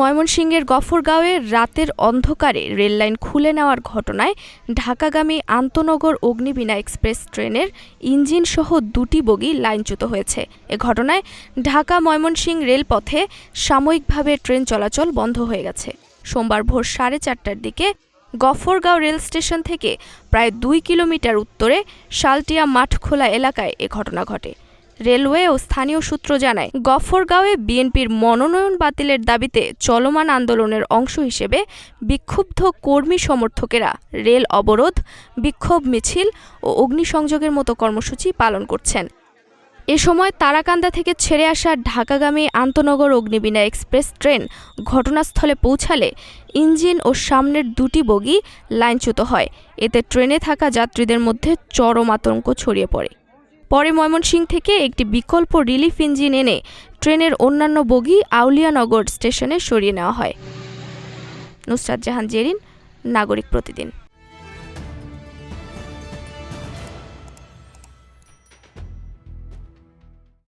ময়মনসিংহের গফরগাঁওয়ে রাতের অন্ধকারে রেললাইন খুলে নেওয়ার ঘটনায় ঢাকাগামী আন্তনগর অগ্নিবীণা এক্সপ্রেস ট্রেনের ইঞ্জিনসহ দুটি বগি লাইনচ্যুত হয়েছে। এ ঘটনায় ঢাকা ময়মনসিংহ রেলপথে সাময়িকভাবে ট্রেন চলাচল বন্ধ হয়ে গেছে। সোমবার ভোর সাড়ে চারটার দিকে গফরগাঁও রেল স্টেশন থেকে প্রায় দুই কিলোমিটার উত্তরে শালটিয়া মাঠখোলা এলাকায় এ ঘটনা ঘটে। রেলওয়ে ও স্থানীয় সূত্র জানায়, গফরগাঁওয়ে বিএনপির মনোনয়ন বাতিলের দাবিতে চলমান আন্দোলনের অংশ হিসেবে বিক্ষুব্ধ কর্মী সমর্থকেরা রেল অবরোধ, বিক্ষোভ মিছিল ও অগ্নিসংযোগের মতো কর্মসূচি পালন করছেন। এ সময় তারাকান্দা থেকে ছেড়ে আসা ঢাকাগামী আন্তনগর অগ্নিবীণা এক্সপ্রেস ট্রেন ঘটনাস্থলে পৌঁছালে ইঞ্জিন ও সামনের দুটি বগি লাইনচ্যুত হয়। এতে ট্রেনে থাকা যাত্রীদের মধ্যে চরম আতঙ্ক ছড়িয়ে পড়ে। পরে ময়মনসিং থেকে একটি বিকল্প রিলিফ ইঞ্জিন এনে ট্রেনের অন্যান্য বগি আউলিয়ানগর স্টেশনে সরিয়ে নেওয়া হয়। নুসরাত জাহান জেরিন, নাগরিক প্রতিদিন।